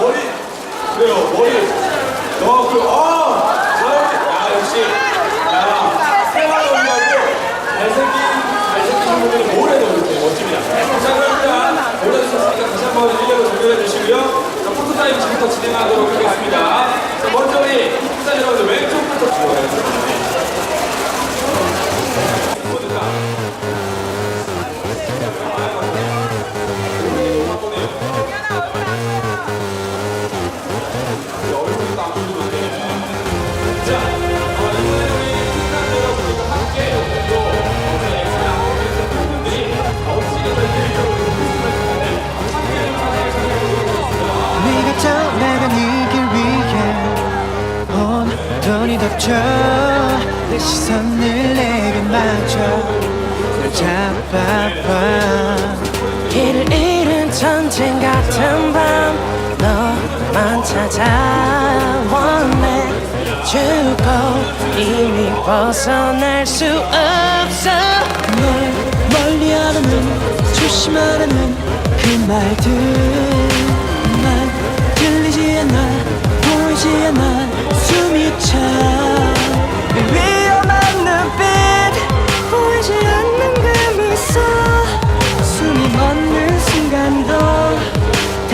머리. 그래요, 머리. 넣고, 어! 자, 어, 야, 역시. 야, 생활 올리하고 잘생긴, 잘생긴 분들은 뭘 해도 그렇게 멋집니다. 자, 그럼 일단 올려주셨으니까 다시 한번 1렬로 정렬해 주시고요. 자, 포토타임 지금부터 진행하도록 하겠습니다. 네가 떠나간 이길 위해 온돈이 덮쳐 내 시선을 내게 맞춰 널 잡아봐. 길을 잃은 전쟁 같은 밤 너만 찾아원해 주고 이미 벗어날 수 없어. 널 멀리하라는 조심하라는 그 말들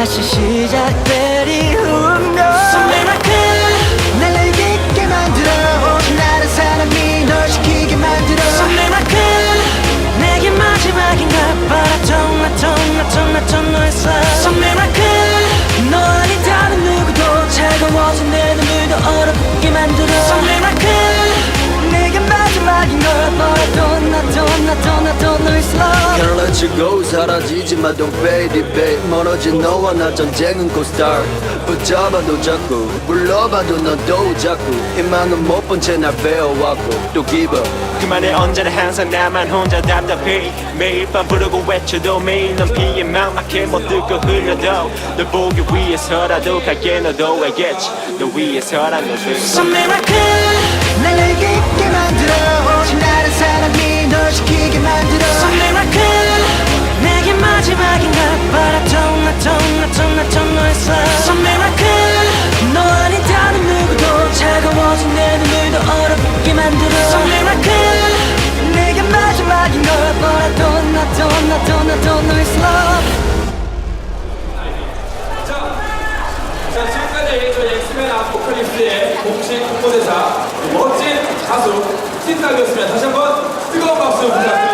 다시 시작 Go 사라지지 마 don't fade it babe. 멀어진 너와 나 전쟁은 곧 start 붙잡아도 자꾸 불러봐도 너도 자꾸. 희망은 못 본 채날 배워왔고 또 give up. 그만해 언제나 항상 나만 혼자 답답해. 매일 밤 부르고 외쳐도 매일 넌 피에 막막해. 못 듣고 흘려도 널 보기 위해서라도 갈게 너도 알겠지. 너 위해서란 너들. So miracle 날 내게 있게 만들어. 오직 다른 사람이 널 지키게 만들어 멋진 가수 틴탁이었습니다. 다시 한번 뜨거운 박수 부탁드립니다.